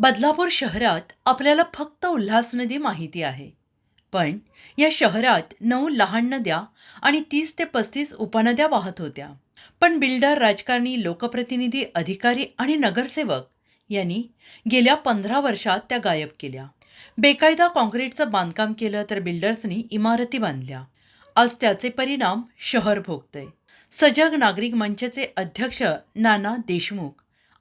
बदलापूर शहरात आपल्याला फक्त उल्हास नदी माहिती आहे. पण या शहरात नऊ लहान नद्या आणि तीस ते पस्तीस उपनद्या वाहत होत्या. पण बिल्डर राजकारणी लोकप्रतिनिधी अधिकारी आणि नगरसेवक यांनी गेल्या पंधरा वर्षात त्या गायब केल्या. बेकायदा काँक्रीटचं बांधकाम केलं तर बिल्डर्सनी इमारती बांधल्या. आज त्याचे परिणाम शहर भोगतंय. सजग नागरिक मंचचे अध्यक्ष नाना देशमुख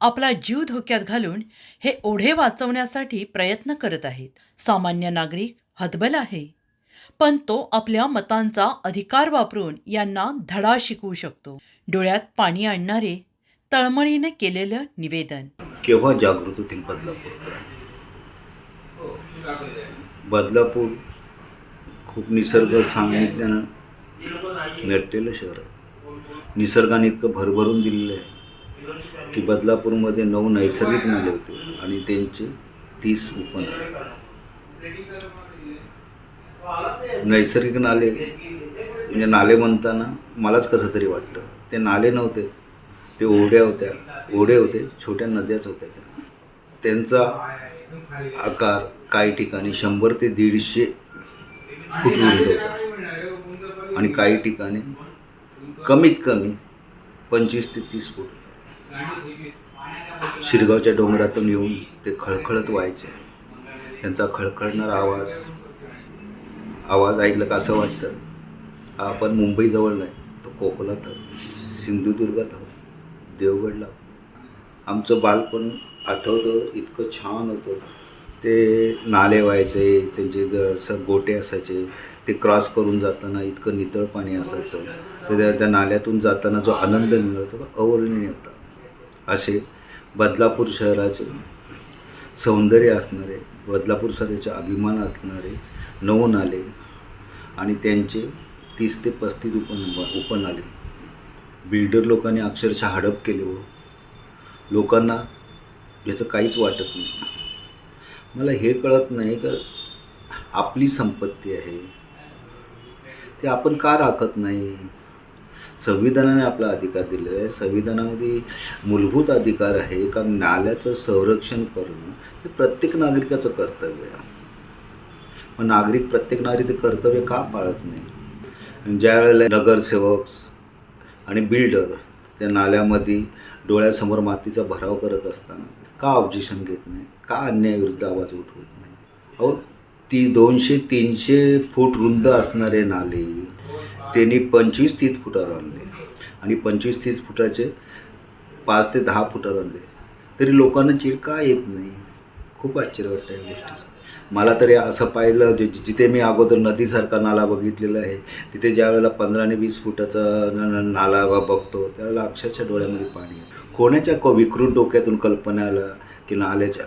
आपला जीव धोक्यात घालून हे ओढे वाचवण्यासाठी प्रयत्न करत आहेत. सामान्य नागरिक हतबल आहे. पण तो आपल्या मतांचा अधिकार वापरून यांना धडा शिकवू शकतो. डोळ्यात पाणी आणणारे तळमळीने केलेलं निवेदन. केव्हा जागृत होतील बदलापूर? बदलापूर खूप निसर्ग सान्निध्यानं नटलेलं शहर आहे. निसर्गाने इतकं भरभरून दिलेलं आहे. की बदलापूरमध्ये नऊ नैसर्गिक नाले होते आणि त्यांचे तीस उपनाले नैसर्गिक नाले म्हणजे नाले म्हणताना मलाच कसं तरी वाटतं. ते नाले नव्हते ते ओढ्या होत्या ओढे होते छोट्या नद्याच होत्या त्या. त्यांचा आकार काही ठिकाणी शंभर ते दीडशे फूट रुंद होता. आणि काही ठिकाणी कमीत कमी पंचवीस ते तीस फूट. होता शिरगावच्या डोंगरातून येऊन ते खळखळत व्हायचे. त्यांचा खळखळणारा आवाज आवाज ऐकलं का असं वाटतं आपण मुंबईजवळ नाही तर कोकणात आहोत सिंधुदुर्गात आहोत देवगडला आमचं बालपण आठवतं इतकं छान होतं. ते नाले व्हायचे त्यांचे जसं गोटे असायचे ते क्रॉस करून जाताना इतकं नितळ पाणी असायचं. तर त्या त्या नाल्यातून जाताना जो आनंद मिळत होता अवर्णनीय होता. असे बदलापूर शहराचे सौंदर्य असणारे बदलापूर शहराचे अभिमान असणारे नऊ नाले आणि त्यांचे तीस ते पस्तीस उपन उपनाले. बिल्डर लोकांनी अक्षरशः हडप केले व लोकांना याचं काहीच वाटत नाही. मला हे कळत नाही का आपली संपत्ती आहे. ते आपण का राखत नाही? संविधानाने आपला अधिकार दिलेला आहे. संविधानामध्ये मूलभूत अधिकार आहे. का नाल्याचं संरक्षण करणं हे प्रत्येक नागरिकाचं कर्तव्य आहे. मग नागरिक प्रत्येक नागरिक ते कर्तव्य का पाळत नाही? ज्या वेळेला नगरसेवक आणि बिल्डर त्या नाल्यामध्ये डोळ्यासमोर मातीचा भराव करत असताना का ऑब्जेक्शन घेत नाही? का अन्यायाविरुद्ध आवाज उठवत नाही? अहो ती दोनशे तीनशे फूट रुंद असणारे नाले त्यांनी पंचवीस तीस फुटावर आणले. आणि पंचवीस तीस फुटाचे पाच ते दहा फुटावर आणले. तरी लोकांना चीड का येत नाही खूप आश्चर्य वाटतं या गोष्टीचं. मला तरी असं पाहिलं जे जिथे मी अगोदर नदीसारखा नाला बघितलेला आहे तिथे ज्या वेळेला पंधरा आणि वीस फुटाचा नाला बघतो त्यावेळेला अक्षरशः डोळ्यामध्ये पाणी कोणाच्या क विकृत डोक्यातून कल्पना आला की नाल्याच्या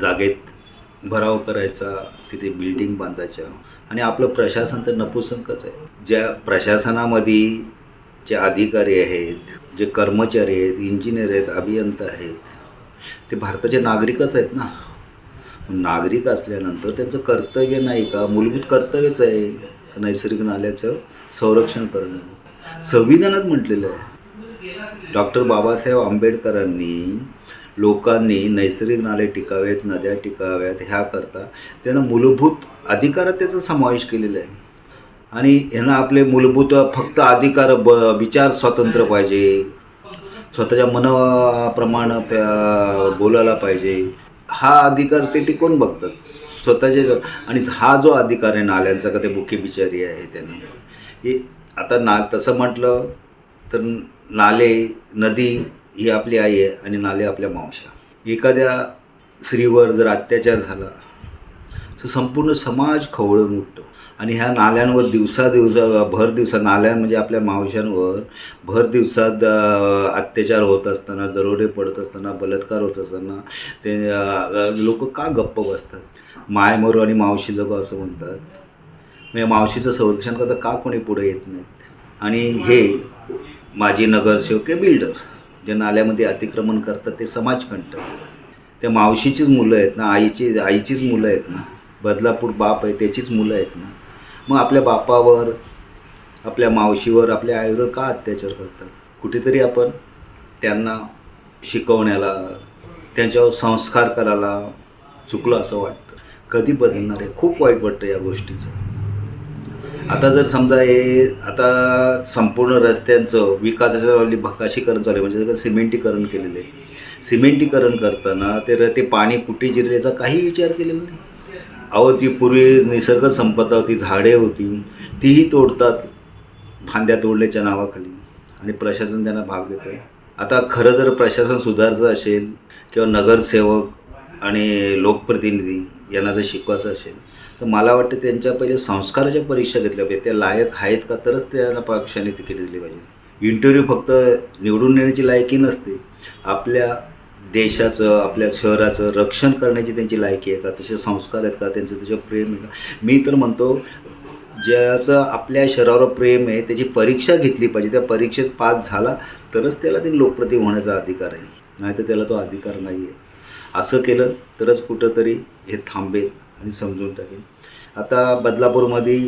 जागेत भराव करायचा तिथे बिल्डिंग बांधायच्या आणि आपलं प्रशासन तर नपुसंकच आहे. ज्या प्रशासनामध्ये जे अधिकारी आहेत जे कर्मचारी आहेत इंजिनियर आहेत अभियंता आहेत ते भारताचे नागरिकच आहेत ना. नागरिक असल्यानंतर त्यांचं कर्तव्य नाही का? मूलभूत कर्तव्यच आहे नैसर्गिक नाल्याचं संरक्षण करणं? संविधानात म्हटलेलं आहे. डॉक्टर बाबासाहेब आंबेडकरांनी लोकांनी नैसर्गिक नाले टिकावेत नद्या टिकाव्यात ह्या करता त्यांना मूलभूत अधिकारात त्याचा समावेश केलेला आहे. आणि ह्यांना आपले मूलभूत फक्त अधिकार ब विचार स्वातंत्र्य पाहिजे. स्वतःच्या मनाप्रमाणे त्या बोलायला पाहिजे. हा अधिकार ते टिकून बघतात. स्वतःचे आणि हा जो अधिकार आहे नाल्यांचा का ते बुके बिचारी आहे त्यांना. हे आता ना तसं म्हटलं तर नाले नदी ही आपली आई आहे आणि नाले आपल्या मावशा एखाद्या स्त्रीवर जर अत्याचार झाला तर संपूर्ण समाज खवळून उठतो. आणि ह्या नाल्यांवर दिवसा दिवसा भर दिवसा नाल्या म्हणजे आपल्या मावशांवर भर दिवसात अत्याचार होत असताना दरोडे पडत असताना बलात्कार होत असताना ते लोक का गप्प बसतात? माय मरू आणि मावशी जगो असं म्हणतात. म्हणजे मावशीचं संरक्षण करता का कोणी पुढे येत नाहीत? आणि हे माजी नगरसेवक आहे बिल्डर. जे नाल्यामध्ये अतिक्रमण करतात ते समाजकंटक त्या मावशीचीच मुलं आहेत ना आईची आईचीच मुलं आहेत ना बदलापूर बाप आहे त्याचीच मुलं आहेत ना. मग आपल्या बापावर आपल्या मावशीवर आपल्या आईवर का अत्याचार करतात? कुठेतरी आपण त्यांना शिकवण्याला त्यांच्यावर संस्कार करायला चुकलं असं वाटतं. कधी बदलणार आहे? खूप वाईट वाटतं या गोष्टीचं. आता जर समजा हे आता संपूर्ण रस्त्यांचं विकासाच्या वाली भकाशीकरण चालू आहे म्हणजे सिमेंटीकरण केलेलं आहे. सिमेंटीकरण करताना ते ते पाणी कुठे जिरल्याचा काही विचार केलेला नाही. अहो ती पूर्वी निसर्ग संपदा होती झाडे होती तीही तोडतात फांद्या तोडल्याच्या नावाखाली. आणि प्रशासन त्यांना भाग देतं. आता खरं जर प्रशासन सुधारचं असेल किंवा नगरसेवक आणि लोकप्रतिनिधी यांना जर शिकवायचं असेल तर मला वाटतं त्यांच्या पहिले संस्काराच्या परीक्षा घेतल्या पाहिजे. त्या लायक आहेत का? तरच त्यांना पक्षाने तिकीट दिली पाहिजे. इंटरव्ह्यू फक्त निवडून येण्याची लायकी नसते. आपल्या देशाचं आपल्या शहराचं रक्षण करण्याची त्यांची लायकी आहे का? तसे संस्कार आहेत का? त्यांचं त्याच्यावर प्रेम आहे का? मी तर म्हणतो ज्याचं आपल्या शहरावर प्रेम आहे त्याची परीक्षा घेतली पाहिजे. त्या परीक्षेत पास झाला तरच त्याला ते लोकप्रतिनिधी होण्याचा अधिकार आहे. नाहीतर त्याला तो अधिकार नाही आहे असं केलं तरच कुठंतरी हे थांबेल. आणि समजून टाकेन. आता बदलापूरमध्ये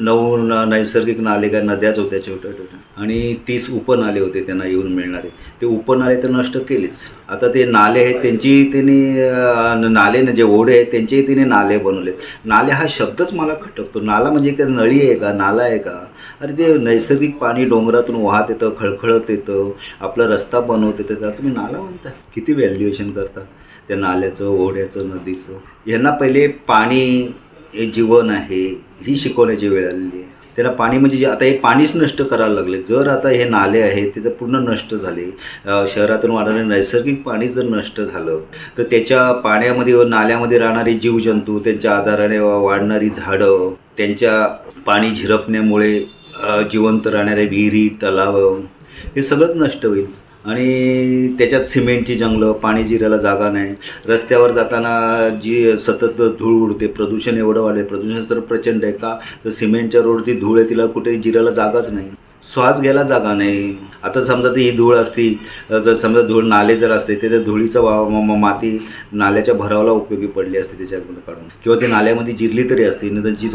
नऊ नैसर्गिक नाले काय नद्याच होत्या छोट्या छोट्या. आणि तीस उपनाले होते त्यांना येऊन मिळणारे. ते उपनाले तर नष्ट केलेच. आता ते नाले आहेत त्यांची त्यांनी नाले जे ओढे आहेत त्यांचेही तिने नाले बनवलेत. नाले हा शब्दच मला खटकतो. नाला म्हणजे काय? नळी आहे का? नाला आहे का? अरे ते नैसर्गिक पाणी डोंगरातून वाहत येतं खळखळत येतं आपला रस्ता बनवत येतं. त्याला तुम्ही नाला म्हणता. किती व्हॅल्युएशन करता? त्या नाल्याचं ओढ्याचं नदीचं. यांना पहिले पाणी हे जीवन आहे. ही शिकवण्याची वेळ आलेली आहे. त्यांना पाणी म्हणजे जे आता हे पाणीच नष्ट करायला लागले. जर आता हे नाले आहे ते जर पूर्ण नष्ट झाले. शहरातून वाढणारे नैसर्गिक पाणी जर नष्ट झालं तर त्याच्या पाण्यामध्ये व नाल्यामध्ये राहणारे जीवजंतू त्यांच्या आधाराने वाढणारी झाडं त्यांच्या पाणी झिरपण्यामुळे जिवंत राहणाऱ्या विहिरी तलाव हे सगळंच नष्ट होईल. आणि त्याच्यात सिमेंटची जंगलं पाणी जिरायला जागा नाही. रस्त्यावर जाताना जी सतत धूळ उडते प्रदूषण एवढं वाढले प्रदूषण तर प्रचंड आहे का? तर सिमेंटच्या रोडची धूळ आहे तिला कुठे जिरायला जागाच नाही. श्वास घ्यायला जागा नाही. आता समजा ती ही धूळ असती जर समजा धूळ नाले जर असते ते त्या धुळीचं वा माती नाल्याच्या भरावाला उपयोगी पडली असते त्याच्याकडून काढून. किंवा ती नाल्यामध्ये जिरली तरी असती नंतर जी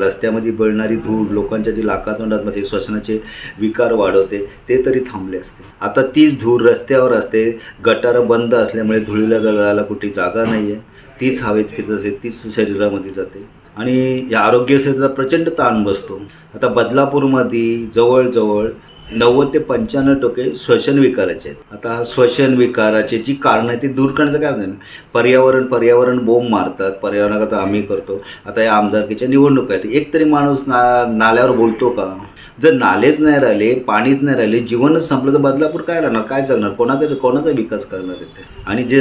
रस्त्यामध्ये बळणारी धूळ लोकांच्या जी लाकातोंडातमध्ये श्वसनाचे विकार वाढवते ते तरी थांबले असते. आता तीच धूळ रस्त्यावर असते गटारं बंद असल्यामुळे धुळीला जळायला कुठे जागा नाही आहे तीच हवेत फिरत असते तीच शरीरामध्ये जाते. आणि या आरोग्य सेवेचा प्रचंड ताण बसतो. आता बदलापूरमध्ये जवळजवळ नव्वद ते पंच्याण्णव टक्के श्वसन विकाराचे आहेत. आता श्वसन विकाराचे जी कारणं आहेत ती दूर करण्याचं काय नाही पर्यावरण पर्यावरण बोंब मारतात. पर्यावरणाकरता आम्ही करतो. आता या आमदारकीच्या निवडणुका आहेत. एक तरी माणूस ना नाल्यावर बोलतो का? जर नालेच नाही राहिले पाणीच नाही राहिले जीवनच संपलं तर बदलापूर काय राहणार? काय जगणार कोणाकडे कोणाचा विकास करणार आहे ते? आणि जे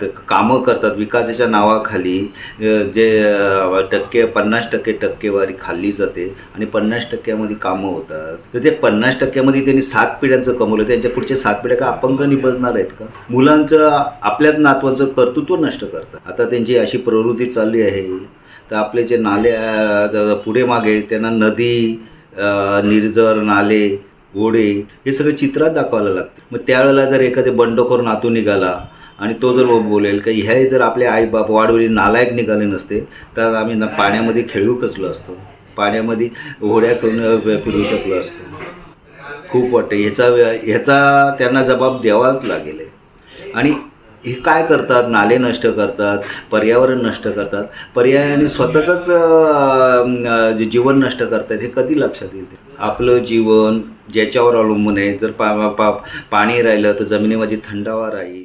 ते कामं करतात विकासाच्या नावाखाली जे टक्के पन्नास टक्के टक्केवारी खाल्ली जाते आणि पन्नास टक्क्यामध्ये कामं होतात. तर ते पन्नास टक्क्यामध्ये त्यांनी सात पिढ्यांचं कमवलं. त्यांच्या पुढच्या सात पिढ्या का अपंग निबजणार आहेत का? मुलांचं आपल्याच नातवाचं कर्तृत्व नष्ट करतात. आता त्यांची अशी प्रवृत्ती चालली आहे. तर आपले जे नाले पुढे मागे त्यांना नदी निर्जर नाले घोडे हे सगळं चित्रात दाखवायला लागते. मग त्यावेळेला जर एखादे बंडखोर नातू निघाला आणि तो जर बोलेल का ह्या जर आपले आईबाप वाढवली नालायक निघाले नसते तर आम्ही ना पाण्यामध्ये खेळू कसलो असतो? पाण्यामध्ये होड्या करून फिरू शकलो असतो. खूप वाटतं. ह्याचा ह्याचा त्यांना जबाब द्यावाच लागेल. आहे. आणि हे काय करतात? नाले नष्ट करतात पर्यावरण नष्ट करतात. पर्यायाने स्वतःचंच जे जीवन नष्ट करतात हे कधी लक्षात येते आपलं जीवन ज्याच्यावर अवलंबून आहे. जर पा पा पाणी राहिलं तर जमिनीमध्ये थंडावा राहील.